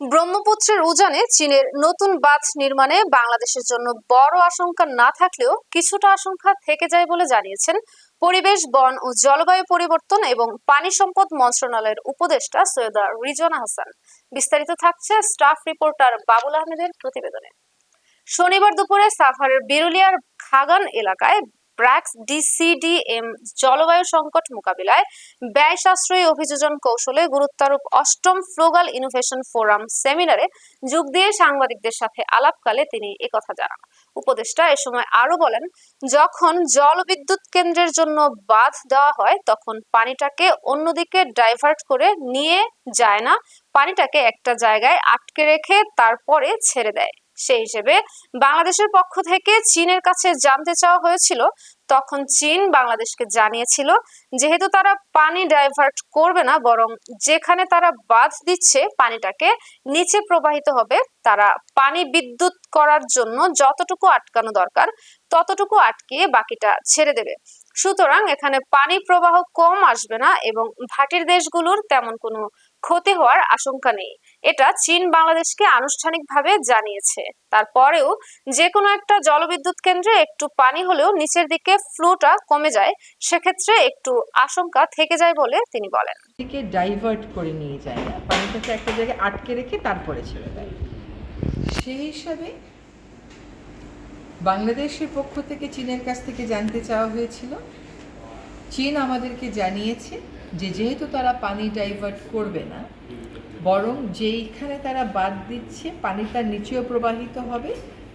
ব্রহ্মপুত্রের উজানে চীনের নতুন বাঁধ নির্মাণে বাংলাদেশের জন্য বড় আশঙ্কা না থাকলেও কিছুটা আশঙ্কা থেকে যায় বলে জানিয়েছেন পরিবেশ, বন ও জলবায়ু পরিবর্তন এবং পানি সম্পদ মন্ত্রণালয়ের উপদেষ্টা সৈয়দা রিজওয়ানা হাসান। বিস্তারিত থাকছে স্টাফ রিপোর্টার বাবুল আহমেদের প্রতিবেদনে। শনিবার দুপুরে সাভারের বিরুলিয়ার খাগান এলাকায় ব্র্যাক্স, ডিসিডিএম, জলবায়ু সংকট মোকাবিলায় ব্যয় সাশ্রয়ী অভিযোজন কৌশলে গুরুত্বারোপ অষ্টম ফ্লোগাল ইনোভেশন ফোরাম সেমিনারে যোগ দিয়ে সাংবাদিকদের সাথে আলাপকালে তিনি একথা জানান। উপদেষ্টা এ সময় আরও বলেন, যখন জলবিদ্যুৎ কেন্দ্রের জন্য বাঁধ দেওয়া হয়, তখন পানিটাকে অন্যদিকে ডাইভার্ট করে নিয়ে যায় না। পানিটাকে একটা জায়গায় আটকে রেখে তারপরে ছেড়ে দেয়। সেই হিসেবে বাংলাদেশের পক্ষ থেকে চীনের কাছে জানতে চাওয়া হয়েছিল। তখন চীন বাংলাদেশকে জানিয়েছিল যেহেতু তারা পানি ডাইভার্ট করবে না, বরং যেখানে তারা বাঁধ দিচ্ছে পানিটাকে নিচে প্রবাহিত হবে, তারা পানি বিদ্যুৎ করার জন্য যতটুকু আটকানো দরকার ততটুকু আটকিয়ে বাকিটা ছেড়ে দেবে। সুতরাং এখানে পানি প্রবাহ কম আসবে না এবং ভাটির দেশগুলোর তেমন কোনো ক্ষতি হওয়ার আশঙ্কা নেই। এটা চীন বাংলাদেশকে আনুষ্ঠানিকভাবে জানিয়েছে। তারপরেও যে কোনো একটা জলবিদ্যুৎ কেন্দ্রে একটু পানি হলেও নিচের দিকে ফ্লোটা কমে যায়, সেক্ষেত্রে একটু আশঙ্কা থেকে যায় বলে তিনি বলেন। দিকে ডাইভার্ট করে নিয়ে যায় পানিটাকে একটা জায়গায় আটকে রেখে তারপরে ছেড়ে দেয়। সেই হিসাবে বাংলাদেশের পক্ষ থেকে চীনের কাছ থেকে জানতে চাওয়া হয়েছিল, চীন আমাদেরকে জানিয়েছে যে যেহেতু তারা পানি ডাইভার্ট করবে না, বরং যেইখানে তারা বাদ দিচ্ছে, পানি তার নিচেও প্রবাহিত হবে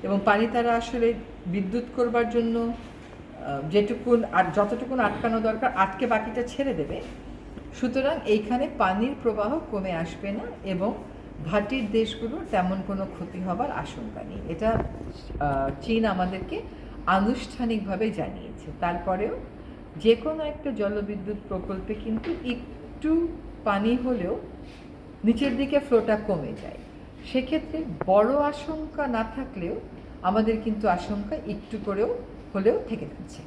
এবং পানি তারা আসলে বিদ্যুৎ করবার জন্য যেটুকুন আর যতটুকুন আটকানো দরকার, আটকে বাকিটা ছেড়ে দেবে। সুতরাং এইখানে পানির প্রবাহ কমে আসবে না এবং ভাটির দেশগুলোর তেমন কোনো ক্ষতি হবার আশঙ্কা নেই। এটা চীন আমাদেরকে আনুষ্ঠানিকভাবে জানিয়েছে। তারপরেও যে কোনো একটা জলবিদ্যুৎ প্রকল্পে কিন্তু একটু পানি হলেও নিচের দিকে ফ্লোটা কমে যায়। সেক্ষেত্রে বড় আশঙ্কা না থাকলেও আমাদের কিন্তু আশঙ্কা একটু করেও হলেও থেকে যাচ্ছে।